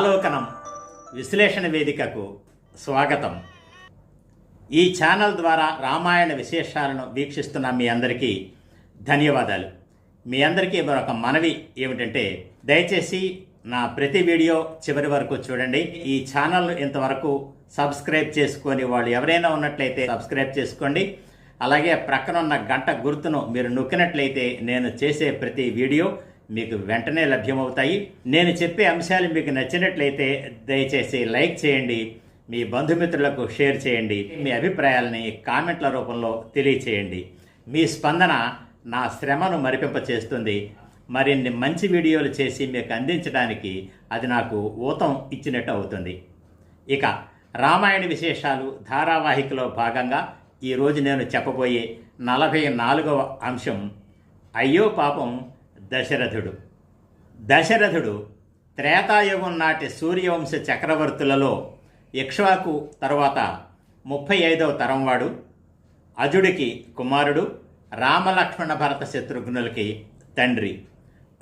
ఆలోకనం విశ్లేషణ వేదికకు స్వాగతం. ఈ ఛానల్ ద్వారా రామాయణ విశేషాలను వీక్షిస్తున్న మీ అందరికీ ధన్యవాదాలు. మీ అందరికీ మరొక మనవి ఏమిటంటే దయచేసి నా ప్రతి వీడియో చివరి వరకు చూడండి. ఈ ఛానల్ ఇంతవరకు సబ్స్క్రైబ్ చేసుకొని వాళ్ళు ఎవరైనా ఉన్నట్లయితే సబ్స్క్రైబ్ చేసుకోండి. అలాగే ప్రక్కనున్న గంట గుర్తును మీరు నొక్కినట్లయితే నేను చేసే ప్రతి వీడియో మీకు వెంటనే లభ్యమవుతాయి. నేను చెప్పే అంశాలు మీకు నచ్చినట్లయితే దయచేసి లైక్ చేయండి మీ బంధుమిత్రులకు షేర్ చేయండి మీ అభిప్రాయాలని కామెంట్ల రూపంలో తెలియచేయండి. మీ స్పందన నా శ్రమను మరిపింప చేస్తుంది మరిన్ని మంచి వీడియోలు చేసి మీకు అందించడానికి అది నాకు ఊతం ఇచ్చినట్టు అవుతుంది. ఇక రామాయణ విశేషాలు ధారావాహికలో భాగంగా ఈరోజు నేను చెప్పబోయే నలభై నాలుగవ అంశం అయ్యో పాపం దశరథుడు. దశరథుడు త్రేతాయుగం నాటి సూర్యవంశ చక్రవర్తులలో ఇక్ష్వాకు తరువాత ముప్పై ఐదవ తరంవాడు అజుడికి కుమారుడు రామలక్ష్మణ భరత శత్రుఘ్నులకి తండ్రి.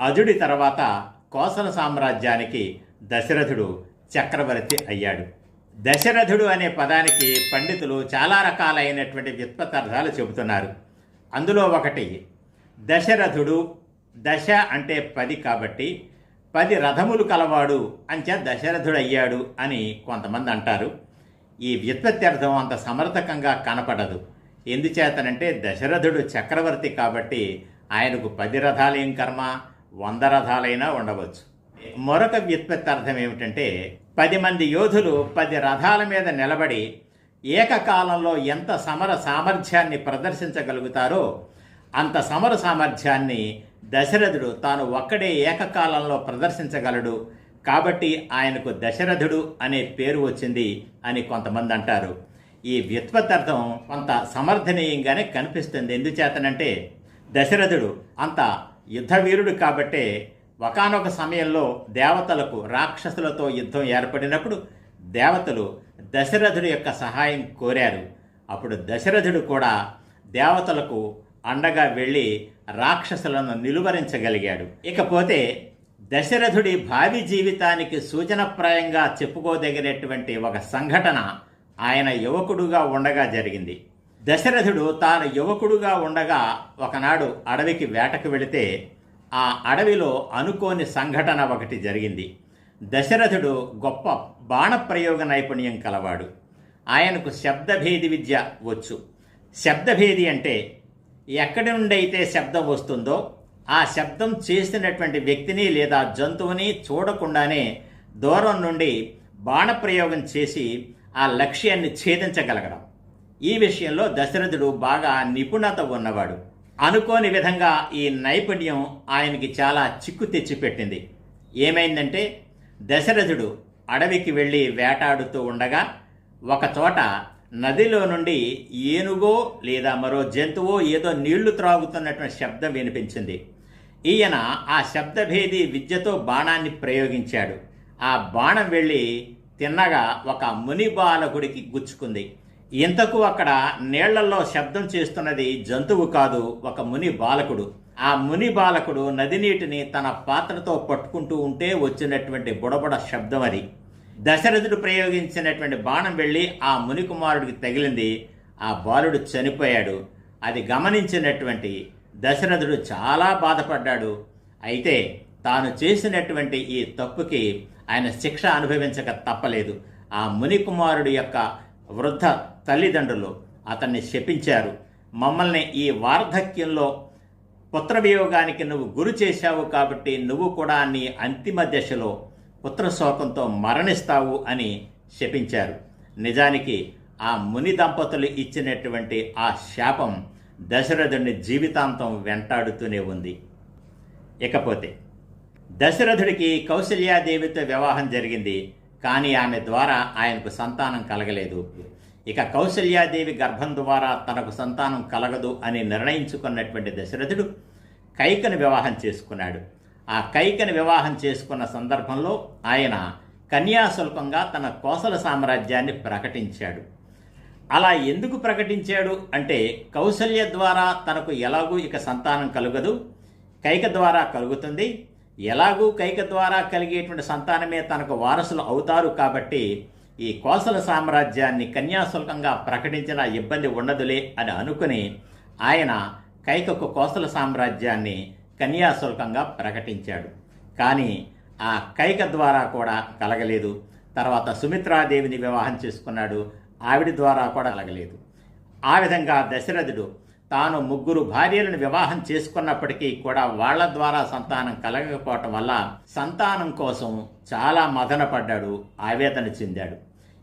అజుడి తర్వాత కోసల సామ్రాజ్యానికి దశరథుడు చక్రవర్తి అయ్యాడు. దశరథుడు అనే పదానికి పండితులు చాలా రకాలైనటువంటి వ్యుత్పత్తార్థాలు చెబుతున్నారు. అందులో ఒకటి దశరథుడు దశ అంటే పది కాబట్టి పది రథములు కలవాడు అంచే దశరథుడు అయ్యాడు అని కొంతమంది అంటారు. ఈ వ్యుత్పత్త్యర్థం అంత సమర్థకంగా కనపడదు. ఎందుచేతనంటే దశరథుడు చక్రవర్తి కాబట్టి ఆయనకు పది రథాలేం కర్మ? వంద రథాలైనా ఉండవచ్చు. మరొక వ్యుత్పత్తి అర్థం ఏమిటంటే పది మంది యోధులు పది రథాల మీద నిలబడి ఏకకాలంలో ఎంత సమర సామర్థ్యాన్ని ప్రదర్శించగలుగుతారో అంత సమర సామర్థ్యాన్ని దశరథుడు తాను ఒక్కడే ఏకకాలంలో ప్రదర్శించగలడు. కాబట్టి ఆయనకు దశరథుడు అనే పేరు వచ్చింది అని కొంతమంది అంటారు. ఈ వ్యుత్పత్తార్థం కొంత సమర్థనీయంగానే కనిపిస్తుంది. ఎందుచేతనంటే దశరథుడు అంత యుద్ధవీరుడు కాబట్టే ఒకనొక సమయంలో దేవతలకు రాక్షసులతో యుద్ధం ఏర్పడినప్పుడు దేవతలు దశరథుడి యొక్క సహాయం కోరారు. అప్పుడు దశరథుడు కూడా దేవతలకు అండగా వెళ్ళి రాక్షసులను నిలువరించగలిగాడు. ఇకపోతే దశరథుడి భావి జీవితానికి సూచనప్రాయంగా చెప్పుకోదగినటువంటి ఒక సంఘటన ఆయన యువకుడుగా ఉండగా జరిగింది. దశరథుడు తాను యువకుడుగా ఉండగా ఒకనాడు అడవికి వేటకు వెళితే ఆ అడవిలో అనుకోని సంఘటన ఒకటి జరిగింది. దశరథుడు గొప్ప బాణప్రయోగ నైపుణ్యం కలవాడు. ఆయనకు శబ్దభేది విద్య వచ్చు. శబ్దభేది అంటే ఎక్కడి నుండి అయితే శబ్దం వస్తుందో ఆ శబ్దం చేసినటువంటి వ్యక్తిని లేదా జంతువుని చూడకుండానే దూరం నుండి బాణప్రయోగం చేసి ఆ లక్ష్యాన్ని ఛేదించగలగడం. ఈ విషయంలో దశరథుడు బాగా నిపుణత ఉన్నవాడు. అనుకోని విధంగా ఈ నైపుణ్యం ఆయనకి చాలా చిక్కు తెచ్చిపెట్టింది ఏమైందంటే దశరథుడు అడవికి వెళ్ళి వేటాడుతూ ఉండగా ఒకచోట నదిలో నుండి ఏనుగో లేదా మరో జంతువో ఏదో నీళ్ళు త్రాగుతున్నటువంటి శబ్దం వినిపించింది. ఈయన ఆ శబ్దభేది విద్యతో బాణాన్ని ప్రయోగించాడు. ఆ బాణం వెళ్ళి తిన్నగా ఒక ముని బాలకుడికి గుచ్చుకుంది. ఇంతకు అక్కడ నీళ్ళలో శబ్దం చేస్తున్నది జంతువు కాదు ఒక ముని బాలకుడు. ఆ ముని బాలకుడు నది నీటిని తన పాత్రతో పట్టుకుంటూ ఉంటే వచ్చినటువంటి బుడబుడ శబ్దం అది. దశరథుడు ప్రయోగించినటువంటి బాణం వెళ్ళి ఆ మునికుమారుడికి తగిలింది. ఆ బాలుడు చనిపోయాడు. అది గమనించినటువంటి దశరథుడు చాలా బాధపడ్డాడు. అయితే తాను చేసినటువంటి ఈ తప్పుకి ఆయన శిక్ష అనుభవించక తప్పలేదు. ఆ మునికుమారుడు యొక్క వృద్ధ తల్లిదండ్రులు అతన్ని శపించారు. మమ్మల్ని ఈ వార్ధక్యంలో పుత్రవియోగానికి నువ్వు గురి చేశావు కాబట్టి నువ్వు కూడా నీ అంతిమ దశలో పుత్రశోకంతో మరణిస్తావు అని శపించారు. నిజానికి ఆ ముని దంపతులు ఇచ్చినటువంటి ఆ శాపం దశరథుడిని జీవితాంతం వెంటాడుతూనే ఉంది. ఇకపోతే దశరథుడికి కౌశల్యాదేవితో వివాహం జరిగింది కానీ ఆమె ద్వారా ఆయనకు సంతానం కలగలేదు. ఇక కౌశల్యాదేవి గర్భం ద్వారా తనకు సంతానం కలగదు అని నిర్ణయించుకున్నటువంటి దశరథుడు కైకను వివాహం చేసుకున్నాడు. ఆ కైకని వివాహం చేసుకున్న సందర్భంలో ఆయన కన్యాశుల్కంగా తన కోసల సామ్రాజ్యాన్ని ప్రకటించాడు. అలా ఎందుకు ప్రకటించాడు అంటే కౌసల్య ద్వారా తనకు ఎలాగూ ఇక సంతానం కలుగదు కైక ద్వారా కలుగుతుంది. ఎలాగూ కైక ద్వారా కలిగేటువంటి సంతానమే తనకు వారసులు అవుతారు కాబట్టి ఈ కోసల సామ్రాజ్యాన్ని కన్యాశుల్కంగా ప్రకటించిన ఇబ్బంది ఉండదులే అని అనుకుని ఆయన కైకకు కోసల సామ్రాజ్యాన్ని కన్యాశుల్కంగా ప్రకటించాడు. కానీ ఆ కైక ద్వారా కూడా కలగలేదు. తర్వాత సుమిత్రాదేవిని వివాహం చేసుకున్నాడు. ఆవిడ ద్వారా కూడా కలగలేదు. ఆ విధంగా దశరథుడు తాను ముగ్గురు భార్యలను వివాహం చేసుకున్నప్పటికీ కూడా వాళ్ళ ద్వారా సంతానం కలగకపోవటం వల్ల సంతానం కోసం చాలా మదన పడ్డాడు ఆవేదన చెందాడు.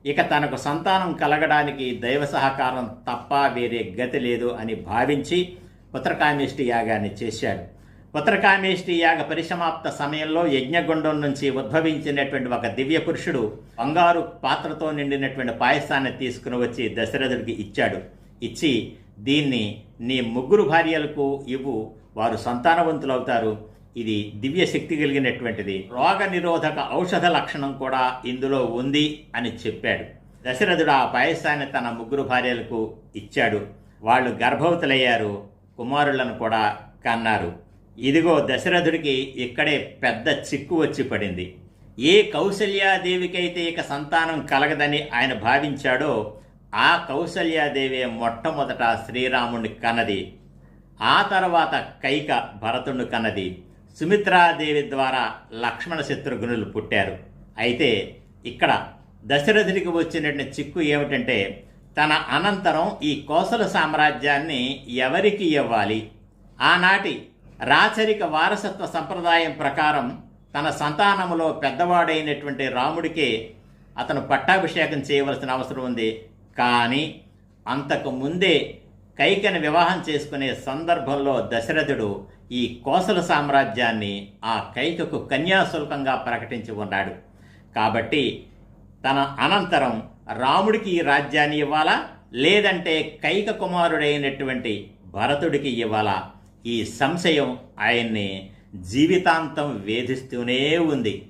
ఇక తనకు సంతానం కలగడానికి దైవ సహకారం తప్ప వేరే గతి లేదు అని భావించి పుత్రకామిష్టి యాగాన్ని చేశాడు. ఉత్తరకామేష్టి యాగ పరిసమాప్త సమయంలో యజ్ఞగుండం నుంచి ఉద్భవించినటువంటి ఒక దివ్య పురుషుడు బంగారు పాత్రతో నిండినటువంటి పాయసాన్ని తీసుకుని వచ్చి దశరథుడికి ఇచ్చాడు. ఇచ్చి దీన్ని నీ ముగ్గురు భార్యలకు ఇవ్వు. వారు సంతానవంతులవుతారు ఇది దివ్య శక్తి కలిగినటువంటిది. రోగ నిరోధక ఔషధ లక్షణం కూడా ఇందులో ఉంది అని చెప్పాడు. దశరథుడు ఆ పాయసాన్ని తన ముగ్గురు భార్యలకు ఇచ్చాడు. వాళ్ళు గర్భవతులయ్యారు. కుమారులను కూడా కన్నారు. ఇదిగో దశరథుడికి ఇక్కడే పెద్ద చిక్కు వచ్చి పడింది. ఏ కౌసల్యాదేవికైతే ఇక సంతానం కలగదని ఆయన భావించాడో ఆ కౌసల్యాదేవి మొట్టమొదట శ్రీరాముణ్ణి కన్నది. ఆ తర్వాత కైక భరతుణ్ణి కన్నది. సుమిత్రాదేవి ద్వారా లక్ష్మణ శత్రుఘ్నులు పుట్టారు. అయితే ఇక్కడ దశరథుడికి వచ్చినటువంటి చిక్కు ఏమిటంటే తన అనంతరం ఈ కోసల సామ్రాజ్యాన్ని ఎవరికి ఇవ్వాలి? ఆనాటి రాచరిక వారసత్వ సంప్రదాయం ప్రకారం తన సంతానములో పెద్దవాడైనటువంటి రాముడికే అతను పట్టాభిషేకం చేయవలసిన అవసరం ఉంది. కానీ అంతకు ముందే కైకని వివాహం చేసుకునే సందర్భంలో దశరథుడు ఈ కోసల సామ్రాజ్యాన్ని ఆ కైకకు కన్యాశుల్కంగా ప్రకటించి ఉన్నాడు. కాబట్టి తన అనంతరం రాముడికి ఈ రాజ్యాన్ని ఇవ్వాలా? లేదంటే కైక కుమారుడైనటువంటి భరతుడికి ఇవ్వాలా? ఈ సంశయం ఆయన్ని జీవితాంతం వేధిస్తూనే ఉంది.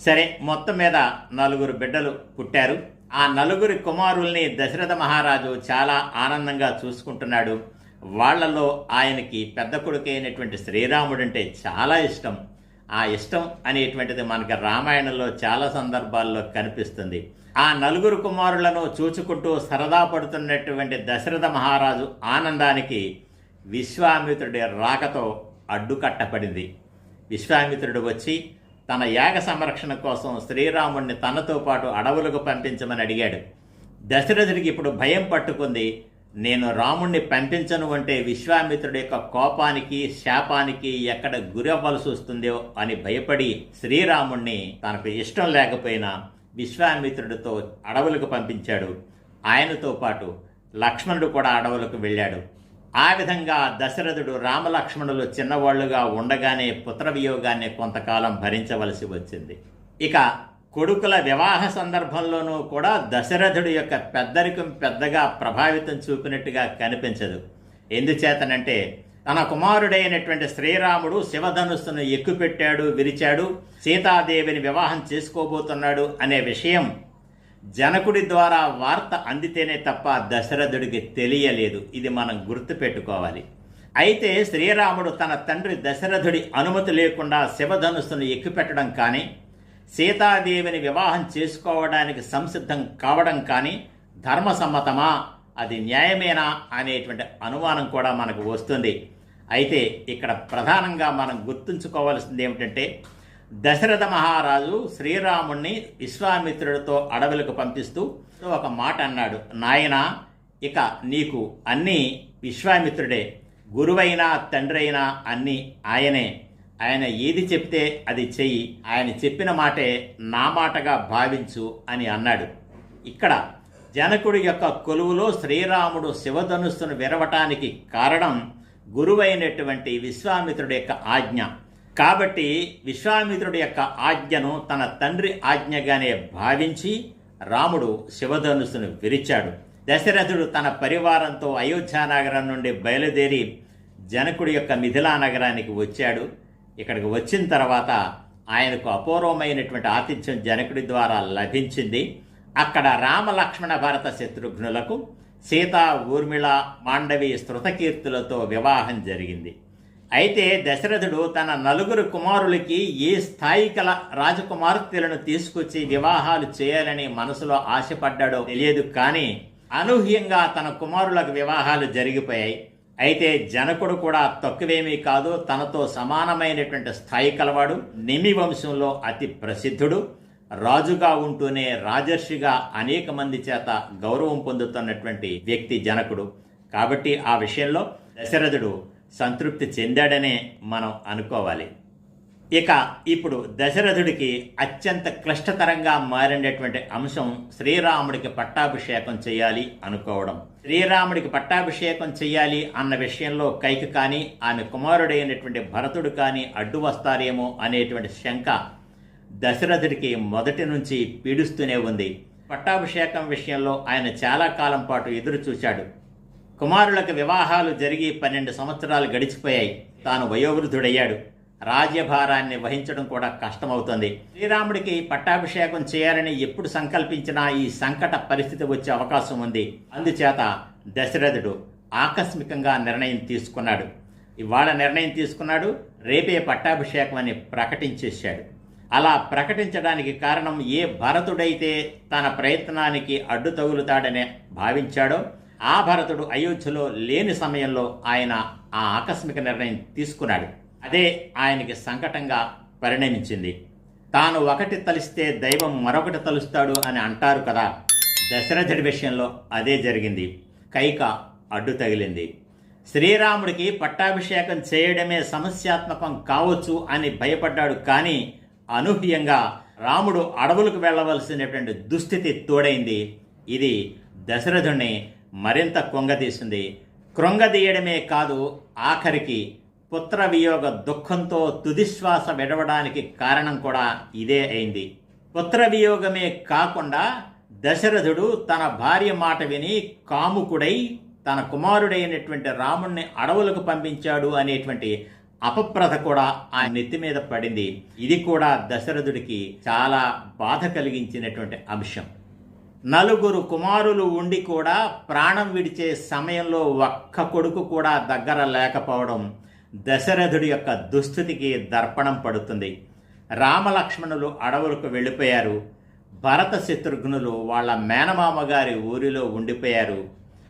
సరే మొత్తం మీద నలుగురు బిడ్డలు పుట్టారు. ఆ నలుగురి కుమారుల్ని దశరథ మహారాజు చాలా ఆనందంగా చూసుకుంటున్నాడు. వాళ్ళలో ఆయనకి పెద్ద కొడుకైనటువంటి శ్రీరాముడంటే చాలా ఇష్టం. ఆ ఇష్టం అనేటువంటిది మనకి రామాయణంలో చాలా సందర్భాల్లో కనిపిస్తుంది. ఆ నలుగురు కుమారులను చూచుకుంటూ సరదా పడుతున్నటువంటి దశరథ మహారాజు ఆనందానికి విశ్వామిత్రుడి రాకతో అడ్డుకట్టపడింది విశ్వామిత్రుడు వచ్చి తన యాగ సంరక్షణ కోసం శ్రీరాముణ్ణి తనతో పాటు అడవులకు పంపించమని అడిగాడు. దశరథుడికి ఇప్పుడు భయం పట్టుకుంది. నేను రాముణ్ణి పంపించను అంటే విశ్వామిత్రుడి యొక్క కోపానికి శాపానికి ఎక్కడ గురవ్వలసి వస్తుందో అని భయపడి శ్రీరాముణ్ణి తనకు ఇష్టం లేకపోయినా విశ్వామిత్రుడితో అడవులకు పంపించాడు. ఆయనతో పాటు లక్ష్మణుడు కూడా అడవులకు వెళ్ళాడు. ఆ విధంగా దశరథుడు రామలక్ష్మణులు చిన్నవాళ్ళుగా ఉండగానే పుత్రవియోగాన్ని కొంతకాలం భరించవలసి వచ్చింది. ఇక కొడుకుల వివాహ సందర్భంలోనూ కూడా దశరథుడి యొక్క పెద్దరికం పెద్దగా ప్రభావితం చూపినట్టుగా కనిపించదు. ఎందుచేతనంటే తన కుమారుడైనటువంటి శ్రీరాముడు శివధనుస్సును ఎక్కుపెట్టాడు విరిచాడు సీతాదేవిని వివాహం చేసుకోబోతున్నాడు అనే విషయం జనకుడి ద్వారా వార్త అందితేనే తప్ప దశరథుడికి తెలియలేదు. ఇది మనం గుర్తుపెట్టుకోవాలి. అయితే శ్రీరాముడు తన తండ్రి దశరథుడి అనుమతి లేకుండా శివధనుస్సును ఎక్కుపెట్టడం కానీ సీతాదేవిని వివాహం చేసుకోవడానికి సంసిద్ధం కావడం కానీ ధర్మసమ్మతమా? అది న్యాయమేనా? అనేటువంటి అనుమానం కూడా మనకు వస్తుంది. అయితే ఇక్కడ ప్రధానంగా మనం గుర్తుంచుకోవాల్సింది ఏమిటంటే దశరథ మహారాజు శ్రీరాముణ్ణి విశ్వామిత్రుడితో అడవులకు పంపిస్తూ ఒక మాట అన్నాడు. నాయన ఇక నీకు అన్నీ విశ్వామిత్రుడే. గురువైనా తండ్రి అయినా అన్నీ ఆయనే. ఆయన ఏది చెప్తే అది చెయ్యి. ఆయన చెప్పిన మాటే నా మాటగా భావించు అని అన్నాడు. ఇక్కడ జనకుడి యొక్క కొలువులో శ్రీరాముడు శివధనుస్సును విరవటానికి కారణం గురువైనటువంటి విశ్వామిత్రుడి యొక్క ఆజ్ఞ. కాబట్టి విశ్వామిత్రుడి యొక్క ఆజ్ఞను తన తండ్రి ఆజ్ఞగానే భావించి రాముడు శివధనుసును విరిచాడు. దశరథుడు తన పరివారంతో అయోధ్యానగరం నుండి బయలుదేరి జనకుడి యొక్క మిథిలా నగరానికి వచ్చాడు. ఇక్కడికి వచ్చిన తర్వాత ఆయనకు అపూర్వమైనటువంటి ఆతిథ్యం జనకుడి ద్వారా లభించింది. అక్కడ రామలక్ష్మణ భరత శత్రుఘ్నులకు సీత ఊర్మిళ మాండవి స్తృతకీర్తులతో వివాహం జరిగింది. అయితే దశరథుడు తన నలుగురు కుమారులకి ఏ స్థాయి కల రాజకుమార్తెలను తీసుకొచ్చి వివాహాలు చేయాలని మనసులో ఆశపడ్డాడో తెలియదు కానీ అనూహ్యంగా తన కుమారులకు వివాహాలు జరిగిపోయాయి. అయితే జనకుడు కూడా తక్కువేమీ కాదు తనతో సమానమైనటువంటి స్థాయి కలవాడు నిమి వంశంలో అతి ప్రసిద్ధుడు రాజుగా ఉంటూనే రాజర్షిగా అనేక మంది చేత గౌరవం పొందుతున్నటువంటి వ్యక్తి జనకుడు. కాబట్టి ఆ విషయంలో దశరథుడు సంతృప్తి చెందాడనే మనం అనుకోవాలి. ఇక ఇప్పుడు దశరథుడికి అత్యంత క్లిష్టతరంగా మారినటువంటి అంశం శ్రీరాముడికి పట్టాభిషేకం చేయాలి అనుకోవడం. శ్రీరాముడికి పట్టాభిషేకం చేయాలి అన్న విషయంలో కైకి కానీ ఆమె కుమారుడైనటువంటి భరతుడు కానీ అడ్డు వస్తారేమో అనేటువంటి శంక దశరథుడికి మొదటి నుంచి పీడిస్తూనే ఉంది. పట్టాభిషేకం విషయంలో ఆయన చాలా కాలం పాటు ఎదురు చూశాడు కుమారులకు వివాహాలు జరిగి పన్నెండు సంవత్సరాలు గడిచిపోయాయి. తాను వయోవృద్ధుడయ్యాడు. రాజ్యభారాన్ని వహించడం కూడా కష్టమవుతుంది. శ్రీరాముడికి పట్టాభిషేకం చేయాలని ఎప్పుడు సంకల్పించినా ఈ సంకట పరిస్థితి వచ్చే అవకాశం ఉంది. అందుచేత దశరథుడు ఆకస్మికంగా నిర్ణయం తీసుకున్నాడు. ఇవాళ నిర్ణయం తీసుకున్నాడు రేపే పట్టాభిషేకం అని ప్రకటించేశాడు. అలా ప్రకటించడానికి కారణం ఏ భరతుడైతే తన ప్రయత్నానికి అడ్డు తగులుతాడనే భావించాడో ఆ భరతుడు అయోధ్యలో లేని సమయంలో ఆయన ఆ ఆకస్మిక నిర్ణయం తీసుకున్నాడు. అదే ఆయనకి సంకటంగా పరిణమించింది. తాను ఒకటి తలిస్తే దైవం మరొకటి తలుస్తాడు అని అంటారు కదా. దశరథుడి విషయంలో అదే జరిగింది. కైక అడ్డు తగిలింది. శ్రీరాముడికి పట్టాభిషేకం చేయడమే సమస్యాత్మకం కావచ్చు అని భయపడ్డాడు కానీ అనూహ్యంగా రాముడు అడవులకు వెళ్ళవలసినటువంటి దుస్థితి తోడైంది. ఇది దశరథుణ్ణి మరింత కొంగదీసింది కృంగదీయడమే కాదు ఆఖరికి పుత్ర వియోగ దుఃఖంతో తుదిశ్వాస విడవడానికి కారణం కూడా ఇదే అయింది. పుత్ర వియోగమే కాకుండా దశరథుడు తన భార్య మాట విని కాముకుడై తన కుమారుడైనటువంటి రాముణ్ణి అడవులకు పంపించాడు అనేటువంటి అపప్రథ కూడా ఆ నెత్తి మీద పడింది. ఇది కూడా దశరథుడికి చాలా బాధ కలిగించినటువంటి అంశం. నలుగురు కుమారులు ఉండి కూడా ప్రాణం విడిచే సమయంలో ఒక్క కొడుకు కూడా దగ్గర లేకపోవడం దశరథుడి యొక్క దుస్థితికి దర్పణం పడుతుంది. రామలక్ష్మణులు అడవులకు వెళ్ళిపోయారు. భరత శత్రుఘ్నులు వాళ్ళ మేనమామ గారి ఊరిలో ఉండిపోయారు.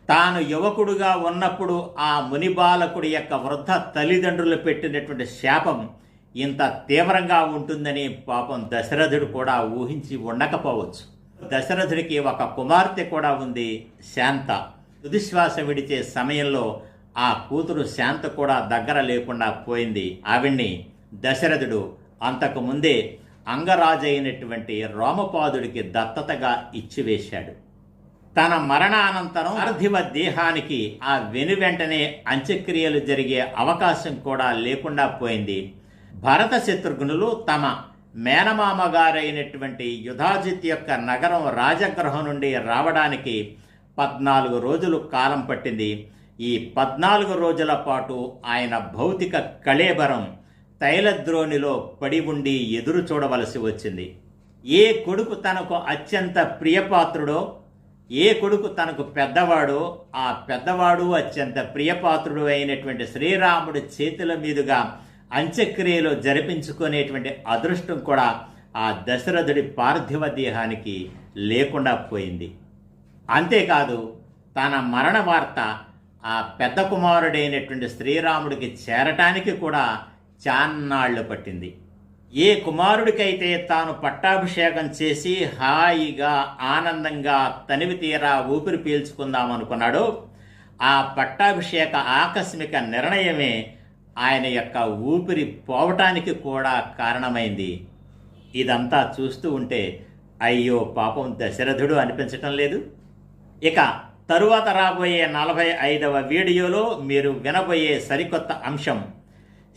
తాను యువకుడుగా ఉన్నప్పుడు ఆ ముని బాలకుడి యొక్క వృద్ధ తల్లిదండ్రులు పెట్టినటువంటి శాపం ఇంత తీవ్రంగా ఉంటుందని పాపం దశరథుడు కూడా ఊహించి ఉండకపోవచ్చు. దశరథుడికి ఒక కుమార్తె కూడా ఉంది శాంత. తుదిశ్వాస విడిచే సమయంలో ఆ కూతురు శాంత కూడా దగ్గర లేకుండా పోయింది. ఆవిడ్ని దశరథుడు అంతకు ముందే అంగరాజైనటువంటి రోమపాదుడికి దత్తతగా ఇచ్చివేశాడు. తన మరణానంతరం పార్థివ దేహానికి ఆ వెను వెంటనే అంత్యక్రియలు జరిగే అవకాశం కూడా లేకుండా పోయింది. భరత శత్రుఘ్నులు తమ మేనమామ గారైనటువంటి యుధాజిత్ యొక్క నగరం రాజగృహం నుండి రావడానికి పద్నాలుగు రోజులు కాలం పట్టింది. ఈ పద్నాలుగు రోజుల పాటు ఆయన భౌతిక కళేబరం తైలద్రోణిలో పడి ఉండి ఎదురు చూడవలసి వచ్చింది. ఏ కొడుకు తనకు అత్యంత ప్రియపాత్రుడో ఏ కొడుకు తనకు పెద్దవాడో ఆ పెద్దవాడు అత్యంత ప్రియపాత్రుడు అయినటువంటి శ్రీరాముడి చేతుల మీదుగా అంత్యక్రియలు జరిపించుకునేటువంటి అదృష్టం కూడా ఆ దశరథుడి పార్థివ దేహానికి లేకుండా పోయింది. అంతేకాదు తన మరణ వార్త ఆ పెద్ద కుమారుడైనటువంటి శ్రీరాముడికి చేరటానికి కూడా చాన్నాళ్ళు పట్టింది. ఏ కుమారుడికైతే తాను పట్టాభిషేకం చేసి హాయిగా ఆనందంగా తనివి తీరా ఊపిరి పీల్చుకుందామనుకున్నాడో ఆ పట్టాభిషేక ఆకస్మిక నిర్ణయమే ఆయన యొక్క ఊపిరి పోవటానికి కూడా కారణమైంది. ఇదంతా చూస్తూ ఉంటే అయ్యో పాపం దశరథుడు అనిపించటం లేదు. ఇక తరువాత రాబోయే నలభై ఐదవ వీడియోలో మీరు వినబోయే సరికొత్త అంశం.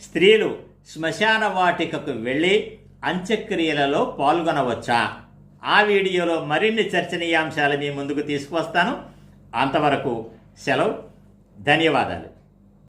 స్త్రీలు శ్మశాన వాటికకు వెళ్ళి అంత్యక్రియలలో పాల్గొనవచ్చా? ఆ వీడియోలో మరిన్ని చర్చనీయాంశాలు మీ ముందుకు తీసుకువస్తాను. అంతవరకు సెలవు. ధన్యవాదాలు.